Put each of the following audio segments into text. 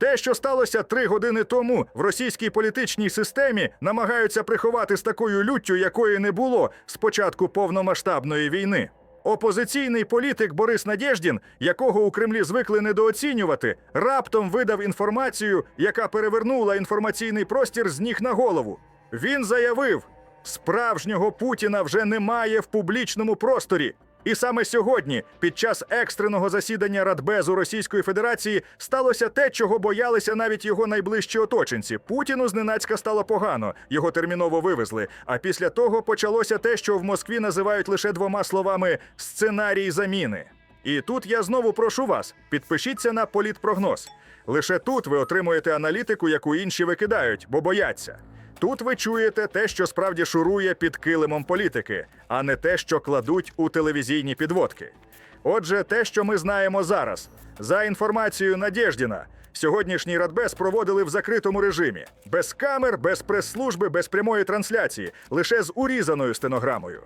Те, що сталося три години тому в російській політичній системі, намагаються приховати з такою люттю, якої не було з початку повномасштабної війни. Опозиційний політик Борис Надєждін, якого у Кремлі звикли недооцінювати, раптом видав інформацію, яка перевернула інформаційний простір з ніг на голову. Він заявив: справжнього Путіна вже немає в публічному просторі. І саме сьогодні, під час екстреного засідання Радбезу Російської Федерації, сталося те, чого боялися навіть його найближчі оточенці. Путіну зненацька стало погано, його терміново вивезли. А після того почалося те, що в Москві називають лише двома словами сценарій заміни. І тут я знову прошу вас: підпишіться на політпрогноз. Лише тут ви отримуєте аналітику, яку інші викидають, бо бояться. Тут ви чуєте те, що справді шурує під килимом політики, а не те, що кладуть у телевізійні підводки. Отже, те, що ми знаємо зараз, за інформацією Надєждіна, сьогоднішній радбез проводили в закритому режимі, без камер, без прес-служби, без прямої трансляції, лише з урізаною стенограмою.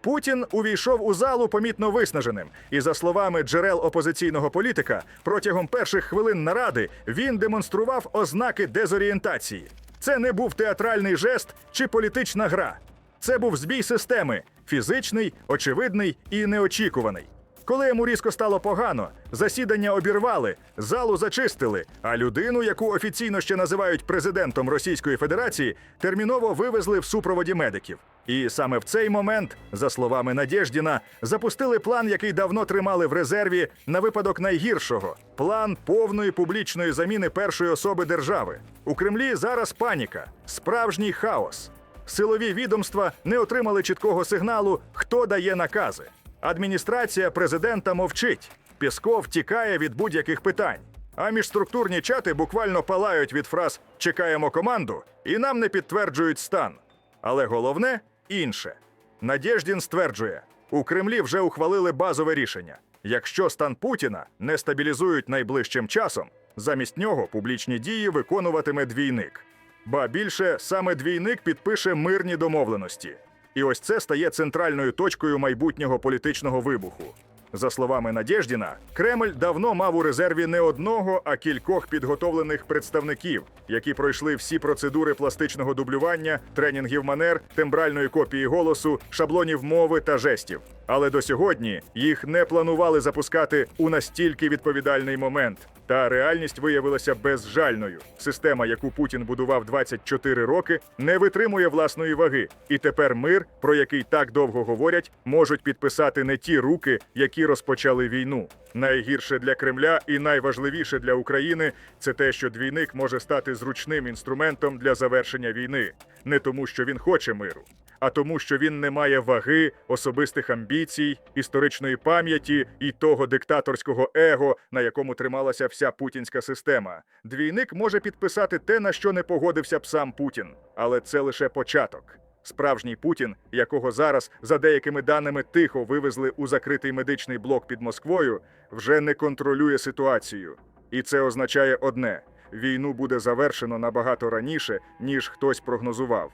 Путін увійшов у залу помітно виснаженим, і за словами джерел опозиційного політика, протягом перших хвилин наради він демонстрував ознаки дезорієнтації. Це не був театральний жест чи політична гра. Це був збій системи фізичний, очевидний і неочікуваний. Коли йому різко стало погано, засідання обірвали, залу зачистили, а людину, яку офіційно ще називають президентом Російської Федерації, терміново вивезли в супроводі медиків. І саме в цей момент, за словами Надєждіна, запустили план, який давно тримали в резерві на випадок найгіршого план повної публічної заміни першої особи держави. У Кремлі зараз паніка, справжній хаос. Силові відомства не отримали чіткого сигналу, хто дає накази. Адміністрація президента мовчить. Пісков тікає від будь-яких питань. А міжструктурні чати буквально палають від фраз Чекаємо команду і нам не підтверджують стан. Але головне інше. Надєждін стверджує, у Кремлі вже ухвалили базове рішення. Якщо стан Путіна не стабілізують найближчим часом, замість нього публічні дії виконуватиме двійник. Ба більше саме двійник підпише мирні домовленості. І ось це стає центральною точкою майбутнього політичного вибуху. За словами Надєждіна, Кремль давно мав у резерві не одного, а кількох підготовлених представників, які пройшли всі процедури пластичного дублювання, тренінгів манер, тембральної копії голосу, шаблонів мови та жестів. Але до сьогодні їх не планували запускати у настільки відповідальний момент. Та реальність виявилася безжальною. Система, яку Путін будував 24 роки, не витримує власної ваги. І тепер мир, про який так довго говорять, можуть підписати не ті руки, які розпочали війну. Найгірше для Кремля і найважливіше для України це те, що двійник може стати зручним інструментом для завершення війни, не тому, що він хоче миру, а тому, що він не має ваги, особистих амбіцій, історичної пам'яті і того диктаторського его, на якому трималася вся путінська система. Двійник може підписати те, на що не погодився б сам Путін, але це лише початок. Справжній Путін, якого зараз, за деякими даними, тихо вивезли у закритий медичний блок під Москвою, вже не контролює ситуацію. І це означає одне: війну буде завершено набагато раніше, ніж хтось прогнозував.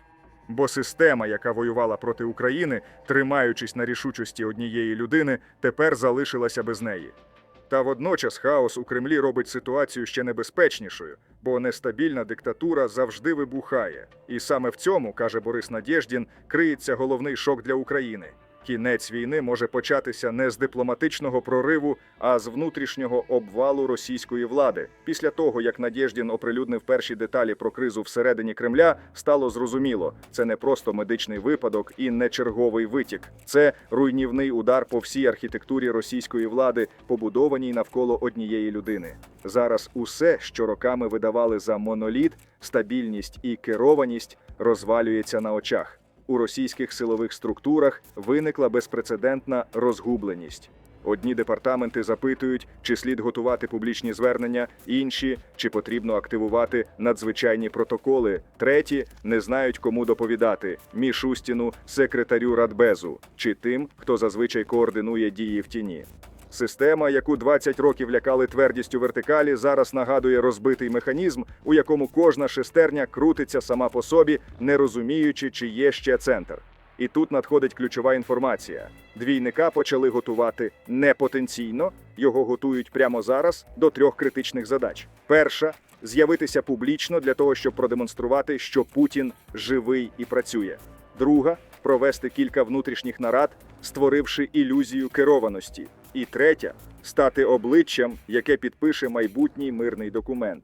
Бо система, яка воювала проти України, тримаючись на рішучості однієї людини, тепер залишилася без неї. Та водночас хаос у Кремлі робить ситуацію ще небезпечнішою, бо нестабільна диктатура завжди вибухає. І саме в цьому, каже Борис Надєждін, криється головний шок для України. Кінець війни може початися не з дипломатичного прориву, а з внутрішнього обвалу російської влади. Після того, як Надєждін оприлюднив перші деталі про кризу всередині Кремля, стало зрозуміло, це не просто медичний випадок і не черговий витік. Це руйнівний удар по всій архітектурі російської влади, побудованій навколо однієї людини. Зараз усе, що роками видавали за моноліт, стабільність і керованість, розвалюється на очах. У російських силових структурах виникла безпрецедентна розгубленість. Одні департаменти запитують, чи слід готувати публічні звернення, інші чи потрібно активувати надзвичайні протоколи. Треті не знають, кому доповідати Мішустіну, секретарю Радбезу, чи тим, хто зазвичай координує дії в тіні. Система, яку 20 років лякали твердістю вертикалі, зараз нагадує розбитий механізм, у якому кожна шестерня крутиться сама по собі, не розуміючи, чи є ще центр. І тут надходить ключова інформація. Двійника почали готувати не потенційно, його готують прямо зараз до трьох критичних задач. Перша з'явитися публічно для того, щоб продемонструвати, що Путін живий і працює. Друга провести кілька внутрішніх нарад, створивши ілюзію керованості. І третя стати обличчям, яке підпише майбутній мирний документ.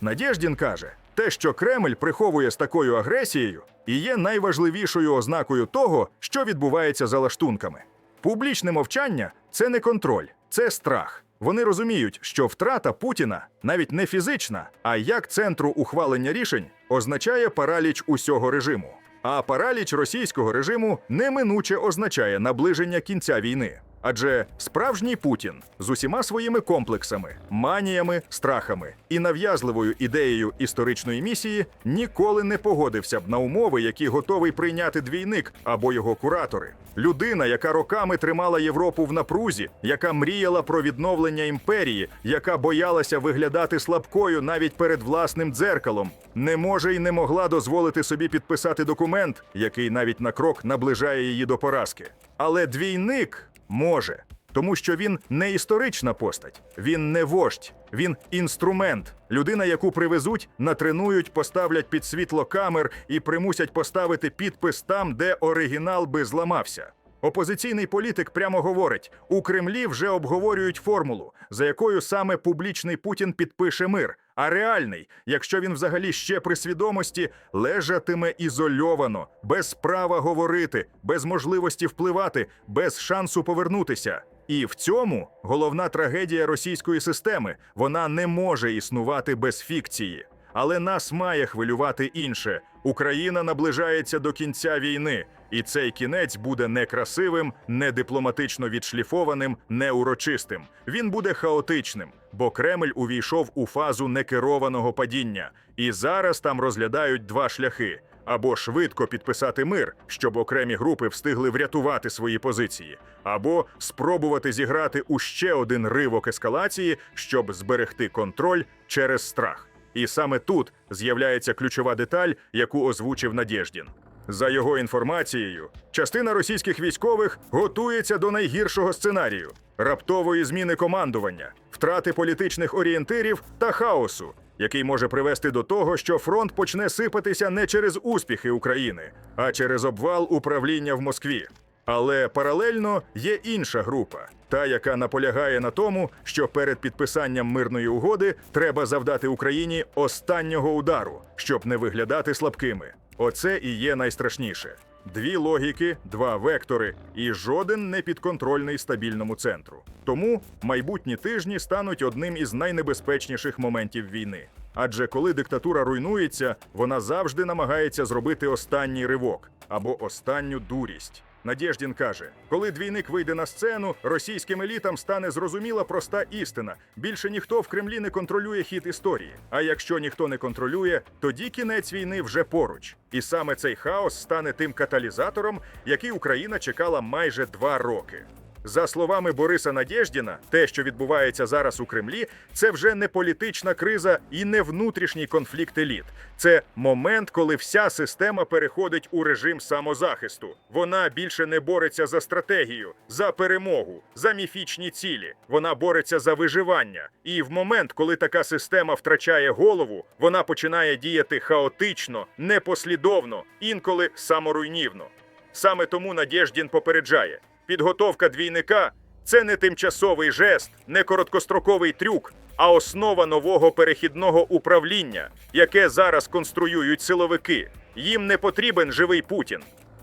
Надєждін каже, те, що Кремль приховує з такою агресією, і є найважливішою ознакою того, що відбувається за лаштунками. Публічне мовчання це не контроль, це страх. Вони розуміють, що втрата Путіна навіть не фізична, а як центру ухвалення рішень означає параліч усього режиму. А параліч російського режиму неминуче означає наближення кінця війни. Адже справжній Путін з усіма своїми комплексами, маніями, страхами і нав'язливою ідеєю історичної місії ніколи не погодився б на умови, які готовий прийняти двійник або його куратори. Людина, яка роками тримала Європу в напрузі, яка мріяла про відновлення імперії, яка боялася виглядати слабкою навіть перед власним дзеркалом, не може і не могла дозволити собі підписати документ, який навіть на крок наближає її до поразки. Але двійник може, тому що він не історична постать, він не вождь, він інструмент, людина, яку привезуть, натренують, поставлять під світло камер і примусять поставити підпис там, де оригінал би зламався. Опозиційний політик прямо говорить: у Кремлі вже обговорюють формулу, за якою саме публічний Путін підпише мир. А реальний, якщо він взагалі ще при свідомості, лежатиме ізольовано, без права говорити, без можливості впливати, без шансу повернутися. І в цьому головна трагедія російської системи. Вона не може існувати без фікції. Але нас має хвилювати інше. Україна наближається до кінця війни, і цей кінець буде не красивим, не дипломатично відшліфованим, не урочистим. Він буде хаотичним, бо Кремль увійшов у фазу некерованого падіння. І зараз там розглядають два шляхи: або швидко підписати мир, щоб окремі групи встигли врятувати свої позиції, або спробувати зіграти у ще один ривок ескалації, щоб зберегти контроль через страх. І саме тут з'являється ключова деталь, яку озвучив Надєждін. За його інформацією, частина російських військових готується до найгіршого сценарію раптової зміни командування, втрати політичних орієнтирів та хаосу, який може привести до того, що фронт почне сипатися не через успіхи України, а через обвал управління в Москві. Але паралельно є інша група, та яка наполягає на тому, що перед підписанням мирної угоди треба завдати Україні останнього удару, щоб не виглядати слабкими. Оце і є найстрашніше. Дві логіки, два вектори, і жоден не підконтрольний стабільному центру. Тому майбутні тижні стануть одним із найнебезпечніших моментів війни. Адже коли диктатура руйнується, вона завжди намагається зробити останній ривок або останню дурість. Надєждін каже: коли двійник вийде на сцену, російським елітам стане зрозуміла проста істина: більше ніхто в Кремлі не контролює хід історії. А якщо ніхто не контролює, тоді кінець війни вже поруч. І саме цей хаос стане тим каталізатором, який Україна чекала майже два роки. За словами Бориса Надєждіна, те, що відбувається зараз у Кремлі, це вже не політична криза і не внутрішній конфлікт еліт. Це момент, коли вся система переходить у режим самозахисту. Вона більше не бореться за стратегію, за перемогу, за міфічні цілі. Вона бореться за виживання. І в момент, коли така система втрачає голову, вона починає діяти хаотично, непослідовно, інколи саморуйнівно. Саме тому Надєждін попереджає. Підготовка двійника це не тимчасовий жест, не короткостроковий трюк, а основа нового перехідного управління, яке зараз конструюють силовики. Їм не потрібен живий Путін,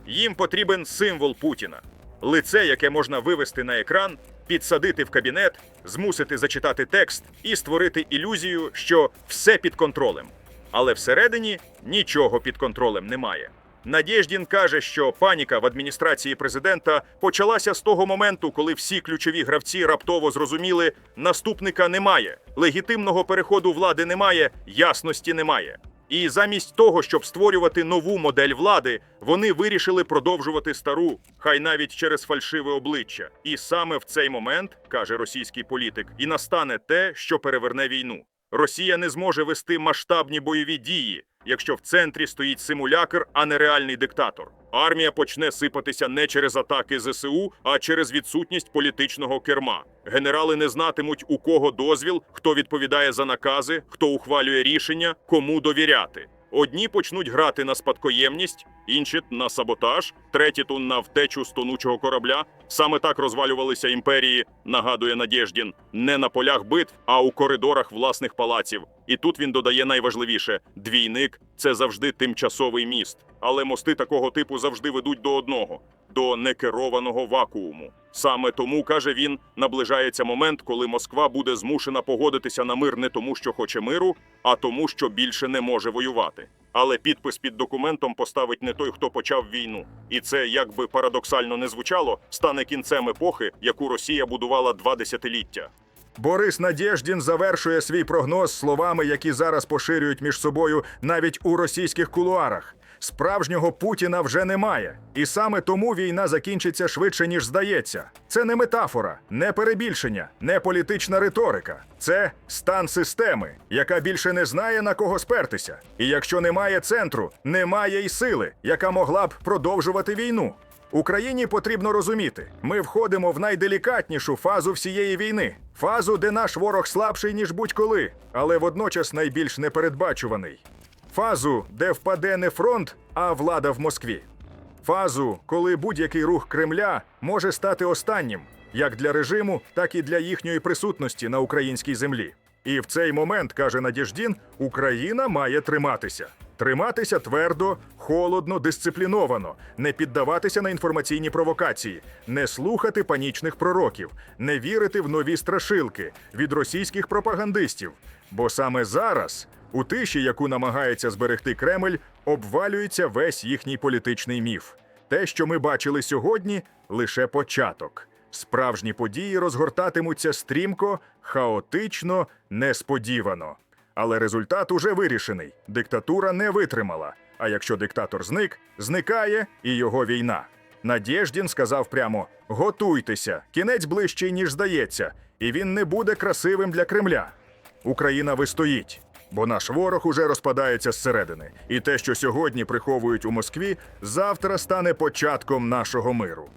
їм потрібен символ Путіна. Лице, яке можна вивести на екран, підсадити в кабінет, змусити зачитати текст і створити ілюзію, що все під контролем. Але всередині нічого під контролем немає. Надєждін каже, що паніка в адміністрації президента почалася з того моменту, коли всі ключові гравці раптово зрозуміли, наступника немає, легітимного переходу влади немає, ясності немає. І замість того, щоб створювати нову модель влади, вони вирішили продовжувати стару, хай навіть через фальшиве обличчя. І саме в цей момент, каже російський політик, і настане те, що переверне війну. Росія не зможе вести масштабні бойові дії, якщо в центрі стоїть симулякр, а не реальний диктатор. Армія почне сипатися не через атаки ЗСУ, а через відсутність політичного керма. Генерали не знатимуть, у кого дозвіл, хто відповідає за накази, хто ухвалює рішення, кому довіряти. Одні почнуть грати на спадкоємність, інші на саботаж, треті на втечу з тонучого корабля. Саме так розвалювалися імперії, нагадує Надєждін, не на полях битв, а у коридорах власних палаців. І тут він додає найважливіше: двійник це завжди тимчасовий міст. Але мости такого типу завжди ведуть до одного до некерованого вакууму. Саме тому каже він, наближається момент, коли Москва буде змушена погодитися на мир не тому, що хоче миру, а тому, що більше не може воювати. Але підпис під документом поставить не той, хто почав війну, і це, як би парадоксально не звучало, стане кінцем епохи, яку Росія будувала два десятиліття. Борис Надєждін завершує свій прогноз словами, які зараз поширюють між собою навіть у російських кулуарах. Справжнього Путіна вже немає, і саме тому війна закінчиться швидше ніж здається. Це не метафора, не перебільшення, не політична риторика. Це стан системи, яка більше не знає на кого спертися. І якщо немає центру, немає й сили, яка могла б продовжувати війну. Україні потрібно розуміти, ми входимо в найделікатнішу фазу всієї війни, фазу, де наш ворог слабший ніж будь-коли, але водночас найбільш непередбачуваний. Фазу, де впаде не фронт, а влада в Москві. Фазу, коли будь-який рух Кремля може стати останнім, як для режиму, так і для їхньої присутності на українській землі. І в цей момент, каже Надіждін, Україна має триматися. Триматися твердо, холодно, дисципліновано, не піддаватися на інформаційні провокації, не слухати панічних пророків, не вірити в нові страшилки від російських пропагандистів. Бо саме зараз, у тиші, яку намагається зберегти Кремль, обвалюється весь їхній політичний міф. Те, що ми бачили сьогодні, лише початок. Справжні події розгортатимуться стрімко, хаотично, несподівано. Але результат уже вирішений. Диктатура не витримала. А якщо диктатор зник, зникає і його війна. Надєждін сказав прямо: готуйтеся, кінець ближчий, ніж здається, і він не буде красивим для Кремля. Україна вистоїть, бо наш ворог уже розпадається зсередини. І те, що сьогодні приховують у Москві, завтра стане початком нашого миру.